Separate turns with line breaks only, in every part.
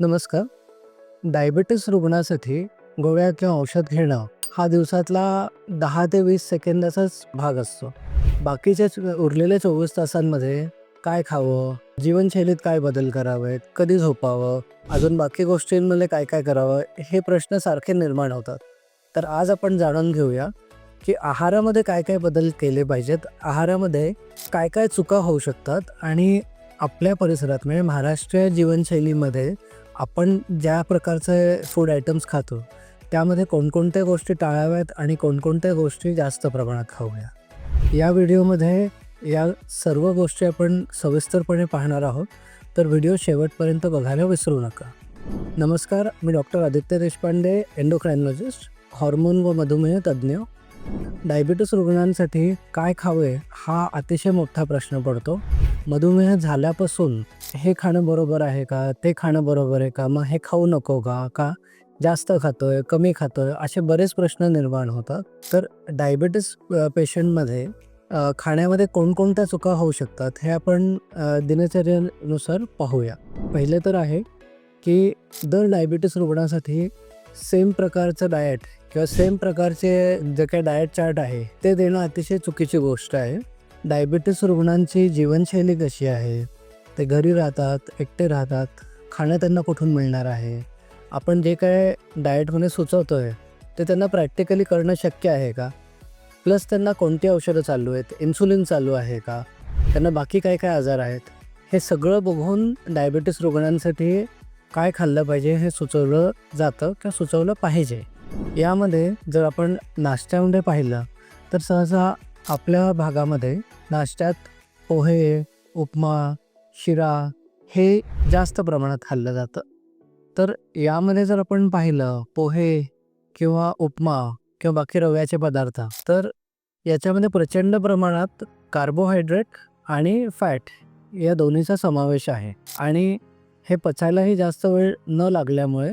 नमस्कार. डायबिटीस रुग्णासाठी गोळ्या किंवा औषध घेणं हा दिवसातला दहा ते वीस सेकंदाचाच भाग असतो. बाकीच्या उरलेल्या चोवीस तासांमध्ये काय खावं जीवनशैलीत काय बदल करावेत कधी झोपावं अजून बाकी गोष्टींमध्ये काय काय करावं हे प्रश्न सारखे निर्माण होतात. तर आज आपण जाणून घेऊया की आहारामध्ये काय काय बदल केले पाहिजेत आहारामध्ये काय काय चुका होऊ शकतात आणि आपल्या परिसरात म्हणजे महाराष्ट्रीय जीवनशैलीमध्ये आपण ज्या प्रकारचे फूड आयटम्स खातो त्यामध्ये कोणकोणत्या गोष्टी टाळाव्यात आणि कोणकोणत्या गोष्टी जास्त प्रमाणात खाऊया? या व्हिडिओमध्ये या सर्व गोष्टी आपण सविस्तरपणे पाहणार आहोत. तर व्हिडिओ शेवटपर्यंत बघायला विसरू नका. नमस्कार मी doctor Aditya Deshpande endocrinologist hormone व मधुमेह तज्ज्ञ. डायबिटीस रुग्णांसाठी काय खावे हा अतिशय मोठा प्रश्न पडतो. मधुमेह झाल्यापासून हे खाणं बरोबर आहे का? ते खाणं बरोबर आहे का? मग हे खाऊ नको का? का जास्त खातोय कमी खातोय? असे बरेच प्रश्न निर्माण होतात. तर डायबिटीस पेशंटमध्ये खाण्यामध्ये कोणकोणत्या चुका होऊ शकतात हे आपण दिनचर्यानुसार दिनचर्येनुसार पाहूया. पहिले तर आहे की दर डायबिटीस रुग्णासाठी सेम प्रकारचं डाएट किंवा सेम प्रकारचे जे काही डाएट चार्ट आहे ते देणं अतिशय चुकीची गोष्ट आहे. डायबिटीस रुग्णांची जीवनशैली कशी आहे? ते घरी राहतात एकटे राहतात खाणं त्यांना कुठून मिळणार आहे? आपण जे काय डाएटमध्ये सुचवतो आहे ते त्यांना प्रॅक्टिकली करणं शक्य आहे का? प्लस त्यांना कोणती औषधं चालू आहेत? इन्सुलिन चालू आहे का? त्यांना बाकी काय काय आजार आहेत? हे सगळं बघून डायबिटीस रुग्णांसाठी काय खाल्लं पाहिजे हे सुचवलं जातं किंवा सुचवलं पाहिजे. यामध्ये जर आपण नाश्त्यामध्ये पाहिलं तर सहसा आपल्या भागामध्ये नाश्त्यात पोहे उपमा शिरा हे जास्त प्रमाणात खाल्लं जातं. तर यामध्ये जर आपण पाहिलं पोहे किंवा उपमा किंवा बाकी रव्याचे पदार्थ तर याच्यामध्ये प्रचंड प्रमाणात कार्बोहायड्रेट आणि फॅट या दोन्हीचा समावेश आहे. आणि हे पचायलाही जास्त वेळ न लागल्यामुळे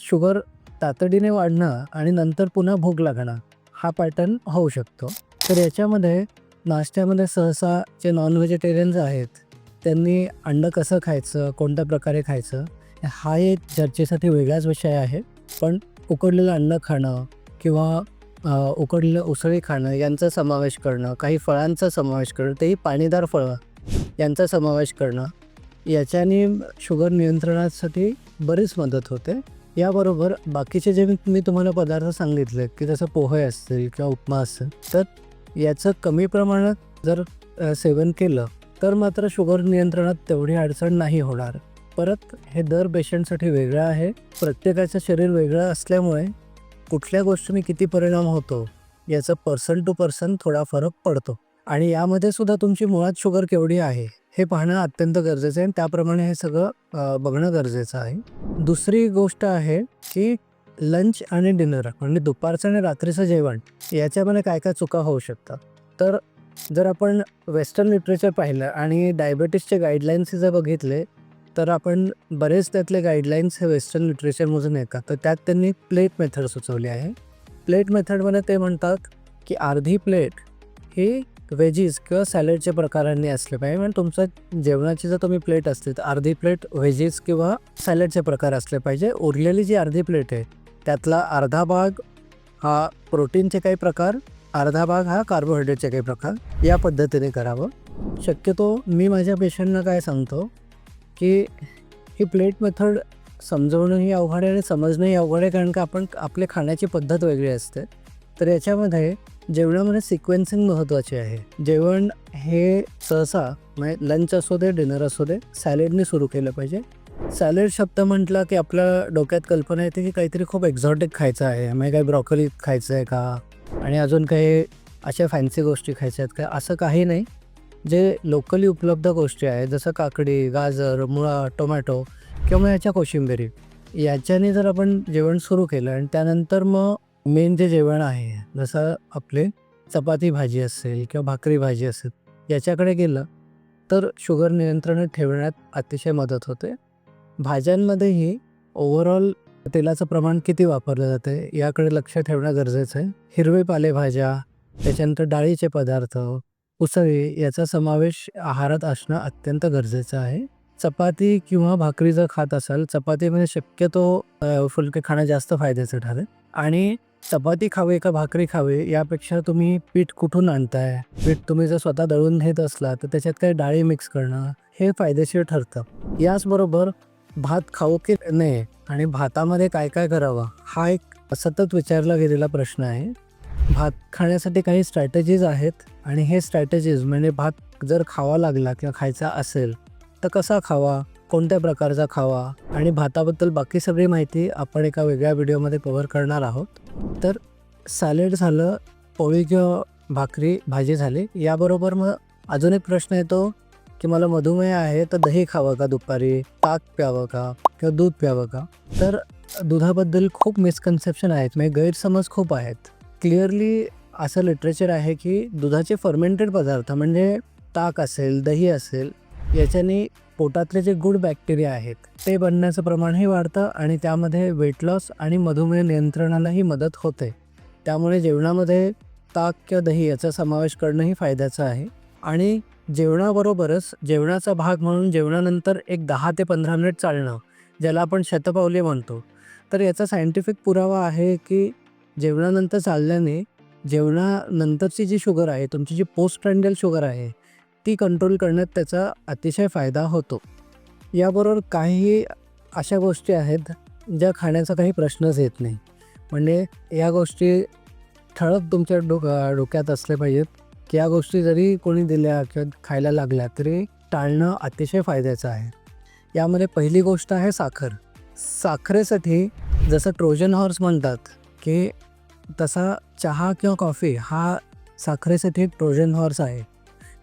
शुगर तातडीने वाढणं आणि नंतर पुन्हा भूक लागणं हा पॅटर्न होऊ शकतो. तर याच्यामध्ये नाश्त्यामध्ये सहसा जे नॉन व्हेजिटेरियन्स आहेत त्यांनी अंडं कसं खायचं कोणत्या प्रकारे खायचं हा एक चर्चेसाठी वेगळाच विषय आहे. पण उकडलेलं अन्न खाणं किंवा उकडलेलं उसळी खाणं यांचा समावेश करणं काही फळांचा समावेश करणं तेही पाणीदार फळं यांचा समावेश करणं याच्याने शुगर नियंत्रणासाठी बरीच मदत होते. याबरोबर बाकीचे जे मी- तुम्हाला पदार्थ सांगितले की जसं पोहे असतील किंवा उपमा असेल तर याचं कमी प्रमाणात जर सेवन केलं तर मात्र शुगर नियंत्रणात तेवढी अडचण नाही होणार. परत हे दर पेशंटसाठी वेगळं आहे. प्रत्येकाचं शरीर वेगळं असल्यामुळे कुठल्या गोष्टीने किती परिणाम होतो याचं पर्सन टू पर्सन थोडा फरक पडतो. आणि यामध्ये सुद्धा तुमची मुळात शुगर केवढी आहे हे पाहणं अत्यंत गरजेचं आहे. आणि त्याप्रमाणे हे सगळं बघणं गरजेचं आहे. दुसरी गोष्ट आहे की लंच आणि डिनर म्हणजे दुपारचं आणि रात्रीचं जेवण याच्यामध्ये काय काय चुका होऊ शकतात? तर जर आपण वेस्टर्न लिटरेचर पाहिलं आणि डायबेटीसचे गाईडलाईन्स जर बघितले तर आपण बरेच त्यातले गाईडलाईन्स हे वेस्टर्न लिटरेचरमधून येतात. तर त्यात त्यांनी प्लेट मेथड सुचवली आहे. प्लेट मेथडमध्ये ते म्हणतात की अर्धी प्लेट ही व्हेजीज किंवा सॅलडच्या प्रकारांनी असले पाहिजे. म्हणजे तुमचं जेवणाची जर तुम्ही प्लेट असते तर अर्धी प्लेट व्हेजीज किंवा सॅलडचे प्रकार असले पाहिजे. उरलेली जी अर्धी प्लेट आहे त्यातला अर्धा भाग हा प्रोटीनचे काही प्रकार अर्धा भाग हा कार्बोहायड्रेटचे काही प्रकार. या पद्धतीने करावं. शक्यतो मी माझ्या पेशंटना काय सांगतो की ही प्लेट मेथड समजवणंही अवघड आहे आणि समजणंही अवघड आहे कारण का आपण आपले खाण्याची पद्धत वेगळी असते. तर याच्यामध्ये जेवणामध्ये म्हणजे सिक्वेन्सिंग महत्त्वाचे आहे. जेवण हे सहसा म्हणजे लंच असू दे डिनर असू दे सॅलेडने सुरू केलं पाहिजे. सॅलेड शब्द म्हटला की आपल्या डोक्यात कल्पना येते की काहीतरी खूप एक्झॉटिक खायचं आहे. म्हणजे काही ब्रॉकली खायचं आहे का? आणि अजून काही अशा फॅन्सी गोष्टी खायच्या आहेत का? असं काही नाही. जे लोकली उपलब्ध गोष्टी आहेत जसं काकडी गाजर मुळा टोमॅटो किंवा मग याच्या कोशिंबिरी. याच्याने जर आपण जेवण सुरू केलं आणि त्यानंतर मग मेन जे जेवण आहे जसं आपले चपाती भाजी असेल किंवा भाकरी भाजी असेल याच्याकडे गेलं तर शुगर नियंत्रणात ठेवण्यात अतिशय मदत होते. भाज्यांमध्येही ओव्हरऑल तेलाचं प्रमाण किती वापरलं जाते याकडे लक्ष ठेवणं गरजेचं आहे. हिरवे पालेभाज्या त्याच्यानंतर डाळीचे पदार्थ उसळी याचा समावेश आहारात असणं अत्यंत गरजेचं आहे. चपाती किंवा भाकरी जर खात असाल चपातीमध्ये शक्यतो फुलके खाणं जास्त फायद्याचं ठरेल. आणि चपाती खावे का भाकरी खावे यापेक्षा तुम्ही पीठ कुठून आणताय? पीठ तुम्ही जर स्वतः दळून घेत असला तर त्याच्यात काही डाळी मिक्स करणं हे फायदेशीर ठरतं. याचबरोबर भात खाऊ की नाही? आणि भातामध्ये काय काय करावं? हा एक सतत विचारला गेलेला प्रश्न आहे. भात खाण्यासाठी काही स्ट्रॅटेजीज आहेत. आणि हे स्ट्रॅटेजीज म्हणजे भात जर खावा लागला किंवा खायचा असेल तर कसा खावा? कोणत्या प्रकारचा खावा? आणि भाताबद्दल बाकी सगळी माहिती आपण एका वेगळ्या व्हिडिओमध्ये कव्हर करणार आहोत. तर सॅलेड झालं पोळी किंवा भाकरी भाजी झाली. याबरोबर मग अजून एक प्रश्न येतो. की मला मधुमेह आहे तर दही खावं का दुपारी? ताक प्यावं का? किंवा दूध प्यावं का? तर दुधाबद्दल खूप मिसकन्सेप्शन आहेत. म्हणजे गैरसमज खूप आहेत. क्लिअरली असं लिटरेचर आहे की दुधाचे फर्मेंटेड पदार्थ म्हणजे ताक असेल दही असेल याच्याने पोटातले जे गुड बॅक्टेरिया आहेत ते बनण्याचं प्रमाणही वाढतं आणि त्यामध्ये वेट लॉस आणि मधुमेह नियंत्रणालाही मदत होते. त्यामुळे जेवणामध्ये ताक किंवा दही याचा समावेश करणंही फायद्याचं आहे. आणि जेवणाबरोबरच जेवणाचा भाग म्हणून जेवणानंतर एक दहा ते पंधरा मिनिट चालणं ज्याला आपण शतपावले म्हणतो. तर याचा सायंटिफिक पुरावा आहे की जेवणानंतर चालल्याने जेवणानंतरची जी शुगर आहे तुमची जी पोस्ट ट्रँडल शुगर आहे ती कंट्रोल करण्यात त्याचा अतिशय फायदा होतो. याबरोबर काही अशा गोष्टी आहेत ज्या खाण्याचा काही प्रश्नच येत नाही. म्हणजे या गोष्टी ठळक तुमच्या डोक डोक्यात असल्या पाहिजेत. या गोष्टी जरी कोणी दिल्या किंवा खायला लागल्या तरी टाळणं अतिशय फायद्याचं आहे. यामध्ये पहिली गोष्ट आहे साखर. साखरेसाठी जसं ट्रोजन हॉर्स म्हणतात की तसा चहा किंवा कॉफी हा साखरेसाठी एक ट्रोजन हॉर्स आहे.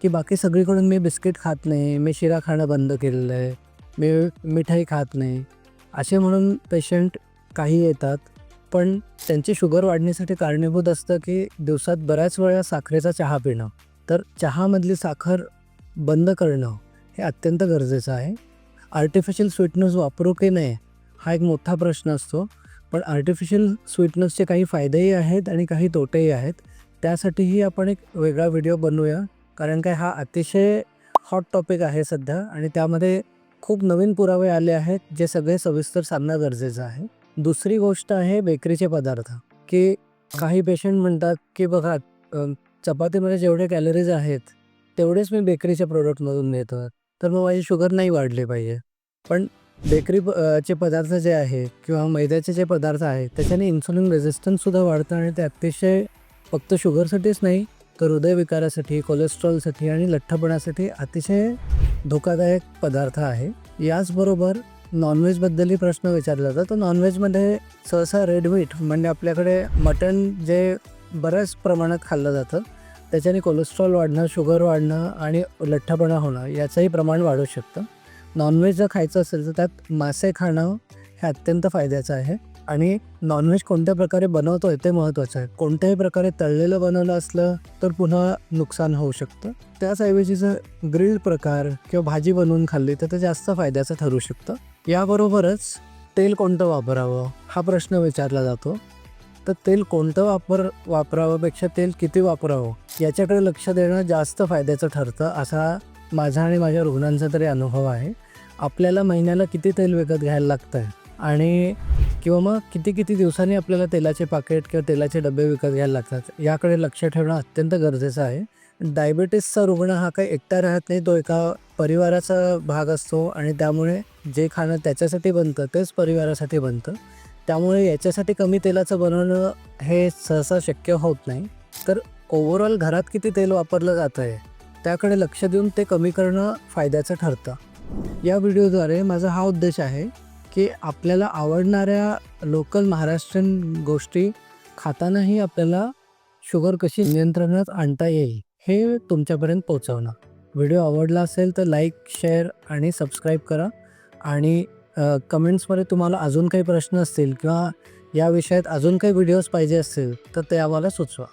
की बाकी सगळीकडून मी बिस्किट खात नाही मी शिरा खाणं बंद केलेलं आहे मी मिठाई खात नाही असे म्हणून पेशंट काही येतात पण त्यांची शुगर वाढण्यासाठी कारणीभूत असतं की दिवसात बऱ्याच वेळा साखरेचा चहा पिणं. तर चहामधली साखर बंद करणं हे अत्यंत गरजेचं आहे. आर्टिफिशियल स्वीटनर्स वापरू की नाही हा एक मोठा प्रश्न असतो. पण आर्टिफिशियल स्वीटनर्सचे काही फायदेही आहेत आणि काही तोटेही आहेत. त्यासाठीही आपण एक वेगळा व्हिडिओ बनवूया. कारण काय हा अतिशय हॉट टॉपिक आहे सध्या आणि त्यामध्ये खूप नवीन पुरावे आले आहेत जे सगळे सविस्तर सांगणं गरजेचं आहे. दुसरी गोष्ट आहे बेकरीचे पदार्थ की काही पेशंट म्हणतात की बघा चपातीमध्ये जेवढे कॅलरीज आहेत तेवढेच मी बेकरीच्या प्रोडक्टमधून नेतो. तर मग माझी शुगर नाही वाढली पाहिजे. पण बेकरी प- चे पदार्थ जे आहे किंवा मैद्याचे जे पदार्थ आहेत त्याच्याने इन्सुलिन रेझिस्टन्ससुद्धा वाढतं आणि ते अतिशय फक्त शुगरसाठीच नाही तर हृदयविकारासाठी कोलेस्ट्रॉलसाठी आणि लठ्ठपणासाठी अतिशय धोकादायक पदार्थ आहे. याचबरोबर नॉनव्हेजबद्दलही प्रश्न विचारला जातो. तर नॉनव्हेजमध्ये सहसा रेड मीट म्हणजे आपल्याकडे मटण जे बऱ्याच प्रमाणात खाल्लं जातं त्याच्याने कोलेस्ट्रॉल वाढणं शुगर वाढणं आणि लठ्ठपणा होणं याचंही प्रमाण वाढू शकतं. नॉनव्हेज जर खायचं असेल तर त्यात मासे खाणं हे अत्यंत फायद्याचं आहे. आणि नॉनव्हेज कोणत्या प्रकारे बनवतो आहे ते महत्त्वाचं आहे. कोणत्याही प्रकारे तळलेलं बनवलं असलं तर पुन्हा नुकसान होऊ शकतं. त्याचऐवजी जर ग्रिल प्रकार किंवा भाजी बनवून खाल्ली तर ते जास्त फायद्याचं ठरू शकतं. याबरोबरच तेल कोणतं वापरावं हा प्रश्न विचारला जातो. तर तेल कोणतं वापर वापरावंपेक्षा तेल किती वापरावं याच्याकडे लक्ष देणं जास्त फायद्याचं ठरतं असा माझा आणि माझ्या रुग्णांचा तरी अनुभव आहे. आपल्याला महिन्याला किती तेल विकत घ्यायला लागतं आहे आणि किंवा मग किती किती दिवसांनी आपल्याला तेलाचे पाकिट किंवा तेलाचे डबे विकत घ्यायला लागतात याकडे लक्ष ठेवणं अत्यंत गरजेचं आहे. डायबिटीसचा रुग्ण हा काही एकटा राहत नाही तो एका परिवाराचा भाग असतो आणि त्यामुळे जे खाणं त्याच्यासाठी बनतं तेच परिवारासाठी बनतं. त्यामुळे याच्यासाठी कमी तेलाचं बनवणं हे सहसा शक्य होत नाही. तर ओव्हरऑल घरात किती तेल वापरलं जातं आहे त्याकडे लक्ष देऊन ते कमी करणं फायद्याचं ठरतं. या व्हिडिओद्वारे माझा हा उद्देश आहे की आपल्याला आवडणाऱ्या लोकल महाराष्ट्रीयन गोष्टी खातानाही आपल्याला शुगर कशी नियंत्रणात आणता येईल हे तुमच्यापर्यंत पोचवणं व्हिडिओ आवडला असेल तर लाईक शेअर आणि सबस्क्राईब करा. आणि कमेंट्समध्ये तुम्हाला अजून काही प्रश्न असतील किंवा या विषयात अजून काही व्हिडिओज पाहिजे असतील तर ते आम्हाला सुचवा.